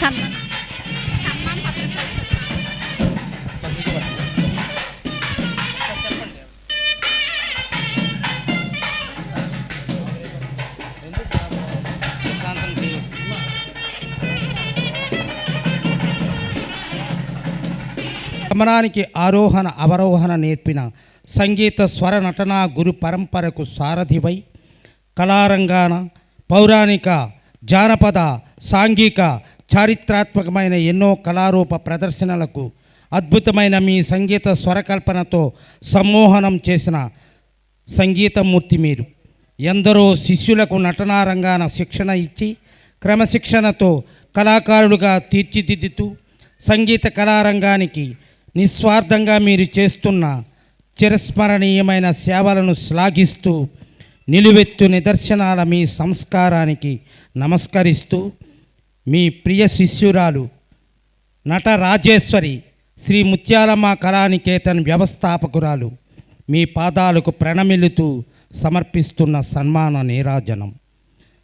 సన్మాన్ సన్మాన్ పత్రం గమనానికి ఆరోహణ అవరోహణ నేర్పిన సంగీత స్వర నటన గురు పరంపరకు సారథివై కళారంగాన పౌరాణిక జానపద సాంఘిక చారిత్రాత్మకమైన ఎన్నో కళారూప ప్రదర్శనలకు అద్భుతమైన మీ సంగీత స్వరకల్పనతో సమ్మోహనం చేసిన సంగీతమూర్తి మీరు. ఎందరో శిష్యులకు నటనా రంగాన శిక్షణ ఇచ్చి క్రమశిక్షణతో కళాకారులుగా తీర్చిదిద్దుతూ సంగీత కళారంగానికి నిస్వార్థంగా మీరు చేస్తున్న చిరస్మరణీయమైన సేవలను శ్లాఘిస్తూ నిలువెత్తు నిదర్శనాల మీ సంస్కారానికి నమస్కరిస్తూ మీ ప్రియ శిష్యురాలు నట రాజేశ్వరి శ్రీ ముత్యాలమ్మ కళానికేతన్ వ్యవస్థాపకురాలు మీ పాదాలకు ప్రణమిలుతూ సమర్పిస్తున్న సన్మాన నీరాజనం.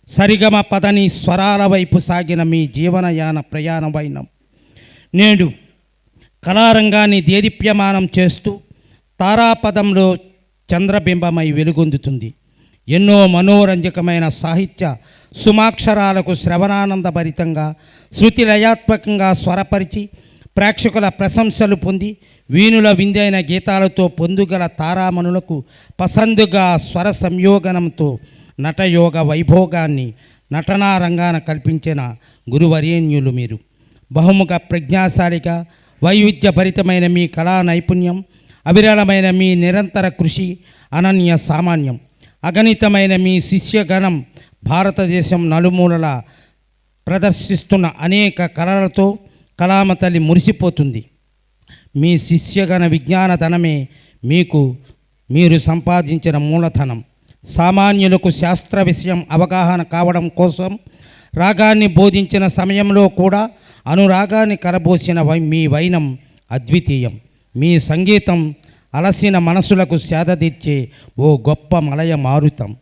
సరిగమ పదని స్వరాల వైపు సాగిన మీ జీవనయాన ప్రయాణమైనం నేడు కళారంగాన్ని దేదీప్యమానం చేస్తూ తారాపదంలో చంద్రబింబమై వెలుగొందుతుంది. ఎన్నో మనోరంజకమైన సాహిత్య సుమాక్షరాలకు శ్రవణానందభరితంగా శృతి లయాత్మకంగా స్వరపరిచి ప్రేక్షకుల ప్రశంసలు పొంది వీణుల విందైన గీతాలతో పొందుగల తారామణులకు పసందుగా స్వర సంయోగనంతో నటయోగ వైభోగాన్ని నటనా రంగాన కల్పించిన గురువరేణ్యులు మీరు. బహుముఖ ప్రజ్ఞాశాలిగా వైవిధ్యభరితమైన మీ కళా నైపుణ్యం అవిరళమైన మీ నిరంతర కృషి అనన్య సామాన్యం. అగణితమైన మీ శిష్యగణం భారతదేశం నలుమూలల ప్రదర్శిస్తున్న అనేక కళలతో కలామ తల్లి మురిసిపోతుంది. మీ శిష్యగణ విజ్ఞాన ధనమే మీకు మీరు సంపాదించిన మూలధనం. సామాన్యులకు శాస్త్ర విషయం అవగాహన కావడం కోసం రాగాన్ని బోధించిన సమయంలో కూడా అనురాగాన్ని కరబోసిన వై మీ వైనం అద్వితీయం. మీ సంగీతం అలసిన మనసులకు సేదతీర్చే ఓ గొప్ప మలయ మారుతం.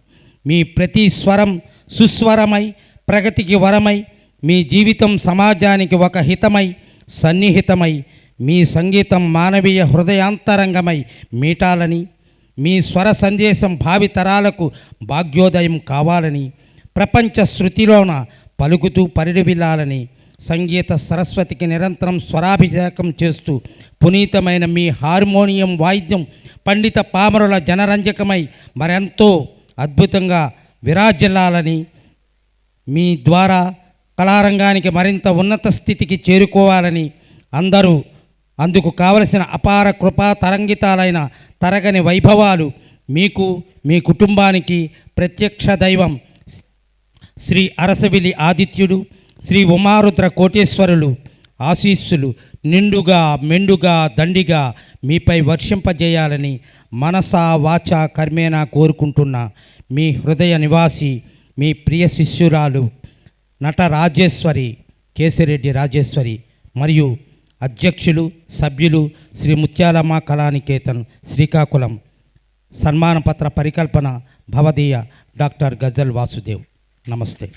మీ ప్రతి స్వరం సుస్వరమై ప్రగతికి వరమై మీ జీవితం సమాజానికి ఒక హితమై సన్నిహితమై మీ సంగీతం మానవీయ హృదయాంతరంగమై మీటాలని మీ స్వర సందేశం భావితరాలకు భాగ్యోదయం కావాలని ప్రపంచ శృతిలోన పలుకుతూ పరిడివిల్లాలని సంగీత సరస్వతికి నిరంతరం స్వరాభిషేకం చేస్తూ పునీతమైన మీ హార్మోనియం వాయిద్యం పండిత పామరుల జనరంజకమై మరెంతో అద్భుతంగా విరాజిల్లాలని మీ ద్వారా కళారంగానికి మరింత ఉన్నత స్థితికి చేరుకోవాలని అందరూ అందుకు కావలసిన అపార కృపా తరంగితాలైన తరగని వైభవాలు మీకు మీ కుటుంబానికి ప్రత్యక్ష దైవం శ్రీ అరసవిలి ఆదిత్యుడు శ్రీ ఉమారుద్ర కోటేశ్వరులు ఆశీస్సులు నిండుగా మెండుగా దండిగా మీపై వర్షింపజేయాలని మనసా వాచ కర్మేనా కోరుకుంటున్నా. మీ హృదయ నివాసి మీ ప్రియ శిష్యురాలు నట రాజేశ్వరి కేసిరెడ్డి రాజేశ్వరి మరియు అధ్యక్షులు సభ్యులు శ్రీ ముత్యాలమ్మ కళానికేతన్ శ్రీకాకుళం. సన్మానపత్ర పరికల్పన భవదీయ డాక్టర్ గజల్ వాసుదేవ్. నమస్తే.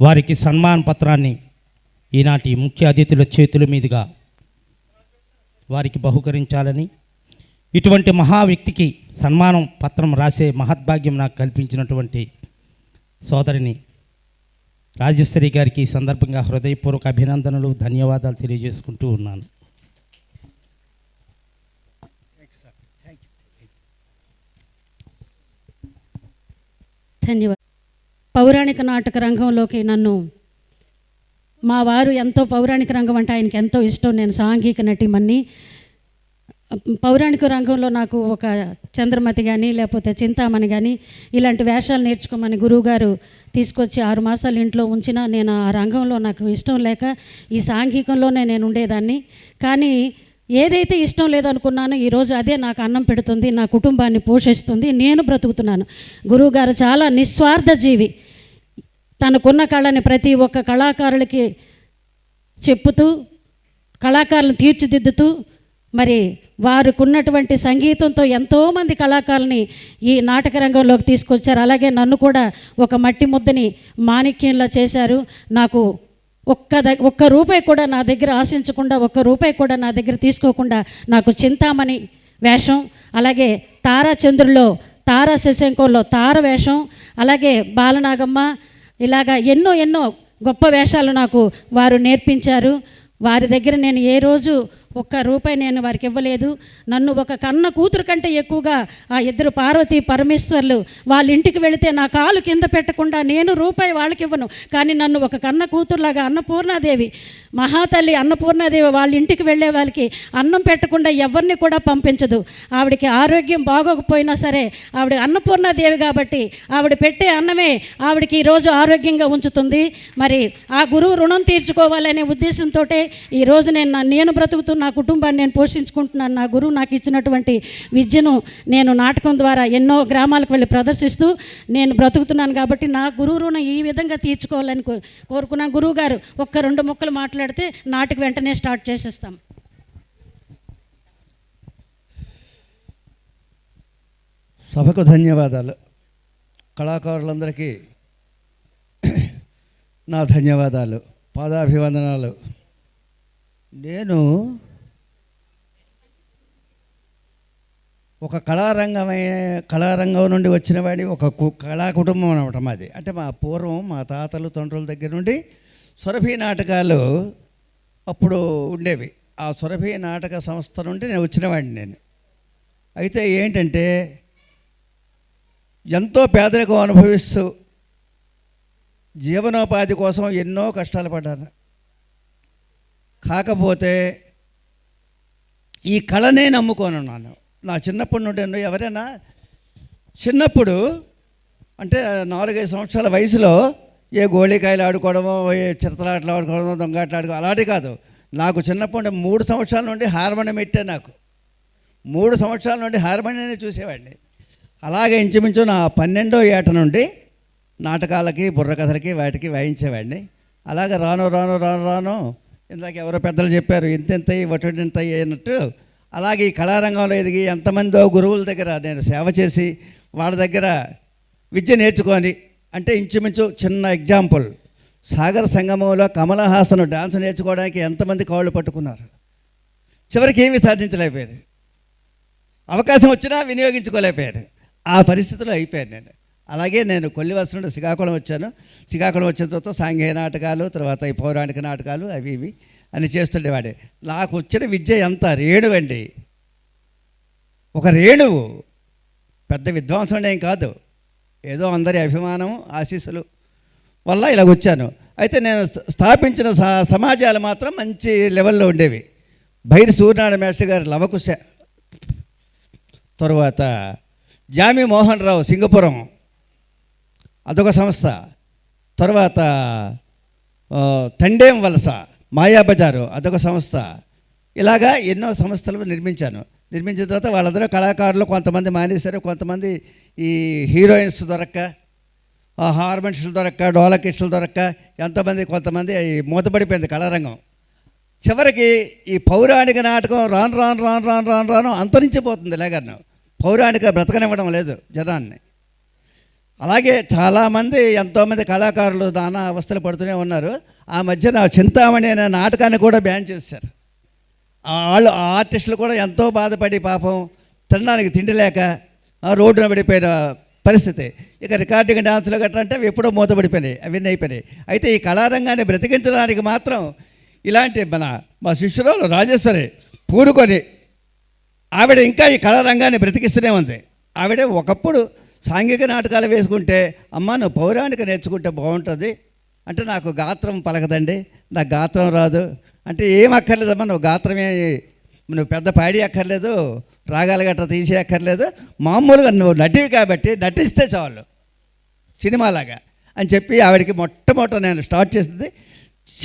వారికి సన్మాన పత్రాన్ని ఈనాటి ముఖ్య అతిథుల చేతుల మీదుగా వారికి బహుకరించాలని ఇటువంటి మహా వ్యక్తికి సన్మానం పత్రం రాసే మహద్భాగ్యం నాకు కల్పించినటువంటి సోదరిని రాజేశ్వరి గారికి ఈ సందర్భంగా హృదయపూర్వక అభినందనలు ధన్యవాదాలు తెలియజేసుకుంటూ ఉన్నాను. ధన్యవాదాలు. పౌరాణిక నాటక రంగంలోకి నన్ను మా వారు ఎంతో పౌరాణిక రంగం అంటే ఆయనకి ఎంతో ఇష్టం. నేను సాంఘిక నటిమన్ని పౌరాణిక రంగంలో నాకు ఒక చంద్రమతి కానీ లేకపోతే చింతామణి కానీ ఇలాంటి వేషాలు నేర్చుకోమని గురువుగారు తీసుకొచ్చి ఆరు మాసాలు ఇంట్లో ఉంచినా నేను ఆ రంగంలో నాకు ఇష్టం లేక ఈ సాంఘికంలోనే నేను ఉండేదాన్ని. కానీ ఏదైతే ఇష్టం లేదనుకున్నానో ఈరోజు అదే నాకు అన్నం పెడుతుంది నా కుటుంబాన్ని పోషిస్తుంది నేను బ్రతుకుతున్నాను. గురువుగారు చాలా నిస్వార్థ జీవి. తనకున్న కళని ప్రతి ఒక్క కళాకారులకి చెప్పుతూ కళాకారులను తీర్చిదిద్దుతూ మరి వారికున్నటువంటి సంగీతంతో ఎంతోమంది కళాకారుల్ని ఈ నాటక రంగంలోకి తీసుకొచ్చారు. అలాగే నన్ను కూడా ఒక మట్టి ముద్దని మాణిక్యంలా చేశారు. నాకు ఒక్క ద ఒక్క రూపాయి కూడా నా దగ్గర ఆశించకుండా ఒక్క రూపాయి కూడా నా దగ్గర తీసుకోకుండా నాకు చింతామణి వేషం అలాగే తారాచంద్రులో తారా శశంకంలో తార వేషం అలాగే బాలనాగమ్మ ఇలాగా ఎన్నో ఎన్నో గొప్ప వేషాలు నాకు వారు నేర్పించారు. వారి దగ్గర నేను ఏ రోజు ఒక్క రూపాయి నేను వారికి ఇవ్వలేదు. నన్ను ఒక కన్న కూతురు కంటే ఎక్కువగా ఆ ఇద్దరు పార్వతి పరమేశ్వర్లు వాళ్ళ ఇంటికి వెళితే నా కాలు కింద పెట్టకుండా నేను రూపాయి వాళ్ళకి ఇవ్వను. కానీ నన్ను ఒక కన్న కూతురులాగా అన్నపూర్ణాదేవి మహాతల్లి అన్నపూర్ణాదేవి వాళ్ళ ఇంటికి వెళ్ళే వాళ్ళకి అన్నం పెట్టకుండా ఎవరిని కూడా పంపించదు. ఆవిడకి ఆరోగ్యం బాగోకపోయినా సరే ఆవిడ అన్నపూర్ణాదేవి కాబట్టి ఆవిడ పెట్టే అన్నమే ఆవిడకి ఈరోజు ఆరోగ్యంగా ఉంచుతుంది. మరి ఆ గురువు రుణం తీర్చుకోవాలనే ఉద్దేశంతో ఈరోజు నేను నేను బ్రతుకుతున్నాను నా కుటుంబాన్ని నేను పోషించుకుంటున్నాను. నా గురువు నాకు ఇచ్చినటువంటి విద్యను నేను నాటకం ద్వారా ఎన్నో గ్రామాలకు వెళ్ళి ప్రదర్శిస్తూ నేను బ్రతుకుతున్నాను కాబట్టి నా గురువు రుణం ఈ విధంగా తీర్చుకోవాలని కో- కోరుకున్నాను గురువు గారు ఒక్క రెండు ముక్కలు మాట్లాడితే నాటిక వెంటనే స్టార్ట్ చేసేస్తాం. సభకు ధన్యవాదాలు. కళాకారులందరికీ నా ధన్యవాదాలు. పాదాభివందనాలు. నేను ఒక కళారంగమై కళారంగం నుండి వచ్చిన వాడి ఒక కు- కళా కుటుంబం అనమాట మాది. అంటే మా పూర్వం మా తాతలు తండ్రుల దగ్గర నుండి సురభి నాటకాలు అప్పుడు ఉండేవి. ఆ సురభి నాటక సంస్థ నుండి నేను వచ్చినవాడిని నేను. అయితే ఏంటంటే ఎంతో పేదరికం అనుభవిస్తూ జీవనోపాధి కోసం ఎన్నో కష్టాలు పడ్డాను. కాకపోతే ఈ కళనే నమ్ముకొనున్నాను. నా చిన్నప్పటి నుండి ఎవరైనా చిన్నప్పుడు అంటే నాలుగైదు సంవత్సరాల వయసులో ఏ గోళీకాయలు ఆడుకోవడమో ఏ చిరతలాటలు ఆడుకోవడమో దొంగాటలు ఆడుకో అలాంటి కాదు. నాకు చిన్నప్పటి నుండి మూడు సంవత్సరాల నుండి హార్మోనియం పెట్టే నాకు. మూడు సంవత్సరాల నుండి హార్మోనియాన్ని చూసేవాడిని. అలాగే ఇంచుమించు నా పన్నెండో ఏట నుండి నాటకాలకి బుర్రకథలకి వాటికి వాయించేవాడిని. అలాగే రాను రాను రాను రాను ఇందాక ఎవరో పెద్దలు చెప్పారు ఇంతెంత వటుడింత అన్నట్టు అలాగే ఈ కళారంగంలో ఎదిగి ఎంతమందో గురువుల దగ్గర నేను సేవ చేసి వాళ్ళ దగ్గర విద్య నేర్చుకొని అంటే ఇంచుమించు చిన్న ఎగ్జాంపుల్ సాగర సంగమంలో కమలహాసన్ డాన్స్ నేర్చుకోవడానికి ఎంతమంది కాళ్ళు పట్టుకున్నారు? చివరికి ఏమీ సాధించలేకపోయారు. అవకాశం వచ్చినా వినియోగించుకోలేకపోయారు. ఆ పరిస్థితిలో అయిపోయాను నేను. అలాగే నేను కొల్లివలస నుండి శ్రీకాకుళం వచ్చాను. శ్రీకాకుళం వచ్చిన తర్వాత సాంఘీయ నాటకాలు తర్వాత ఈ పౌరాణిక నాటకాలు అవి ఇవి. అని చేస్తుండేవాడే. నాకు వచ్చిన విద్య ఎంత? రేణువండి ఒక రేణువు. పెద్ద విద్వాంసుడు ఏం కాదు. ఏదో అందరి అభిమానం ఆశీస్సులు వల్ల ఇలా వచ్చాను అయితే నేను స్థాపించిన స- సమాజాలు మాత్రం మంచి లెవెల్లో ఉండేవి. భైరి సూర్యనారాయణ మేస్టర్ గారి లవకుశ తరువాత జామి మోహన్ రావు సింగపురం అదొక సంస్థ. తర్వాత తండేం వలస. మాయాబజారు అదొక సంస్థ. ఇలాగా ఎన్నో సంస్థలు నిర్మించాను. నిర్మించిన తర్వాత వాళ్ళందరూ కళాకారులు కొంతమంది మానేశారు కొంతమంది ఈ హీరోయిన్స్ దొరక్క ఆ హార్మోన్స్లు దొరక్క డోలకిస్టులు దొరక్క ఎంతోమంది కొంతమంది మూతపడిపోయింది కళారంగం. చివరికి ఈ పౌరాణిక నాటకం రాను రాను రాను రాను రాను రాను అంతరించిపోతుంది లేగన్ను పౌరాణిక బ్రతకనివ్వడం లేదు జనాన్ని. అలాగే చాలామంది ఎంతోమంది కళాకారులు నానా అవస్థలు పడుతూనే ఉన్నారు. ఆ మధ్యన చింతామణి అనే నాటకాన్ని కూడా బ్యాన్ చేశారు. వాళ్ళు ఆ ఆర్టిస్టులు కూడా ఎంతో బాధపడి పాపం తినడానికి తిండి లేక ఆ రోడ్డున పడిపోయిన పరిస్థితి. ఇక రికార్డింగ్ డాన్సులు గట్రా అంటే అవి ఎప్పుడో మూతపడిపోయినాయి అవన్నీ అయిపోయినాయి. అయితే ఈ కళారంగాన్ని బ్రతికించడానికి మాత్రం ఇలాంటి మన మా శిష్యురాలు రాజేశ్వరి పూనుకొని ఆవిడ ఇంకా ఈ కళారంగాన్ని బ్రతికిస్తూనే ఉంది. ఆవిడ ఒకప్పుడు సాంఘిక నాటకాలు వేసుకుంటే అమ్మ నువ్వు పౌరాణిక నేర్చుకుంటే బాగుంటుంది అంటే నాకు గాత్రం పలకదండి. నాకు గాత్రం రాదు. అంటే ఏం అక్కర్లేదమ్మా నువ్వు గాత్రమే నువ్వు పెద్ద పాడి అక్కర్లేదు రాగాలు గట్రా తీసే అక్కర్లేదు. మామూలుగా నువ్వు నటివి కాబట్టి నటిస్తే చాలు. సినిమాలాగా. అని చెప్పి ఆవిడకి మొట్టమొదట నేను స్టార్ట్ చేసింది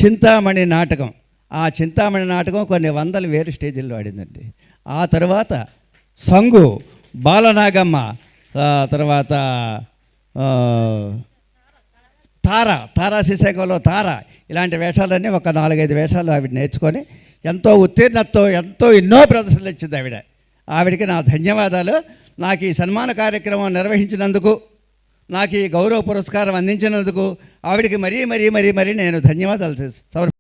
చింతామణి నాటకం. ఆ చింతామణి నాటకం కొన్ని వందల వేలు స్టేజీల్లో ఆడిందండి. ఆ తర్వాత సంగు బాలనాగమ్మ తర్వాత తార తారా శ్రీశైకంలో తార. ఇలాంటి వేషాలన్నీ ఒక నాలుగైదు వేషాలు ఆవిడ నేర్చుకొని ఎంతో ఉత్తీర్ణతతో ఎంతో ఎన్నో ప్రదర్శనలు ఇచ్చింది ఆవిడ. ఆవిడకి నా ధన్యవాదాలు. నాకు ఈ సన్మాన కార్యక్రమం నిర్వహించినందుకు నాకు ఈ గౌరవ పురస్కారం అందించినందుకు ఆవిడకి మరీ మరీ మరీ మరీ నేను ధన్యవాదాలు సమర్ప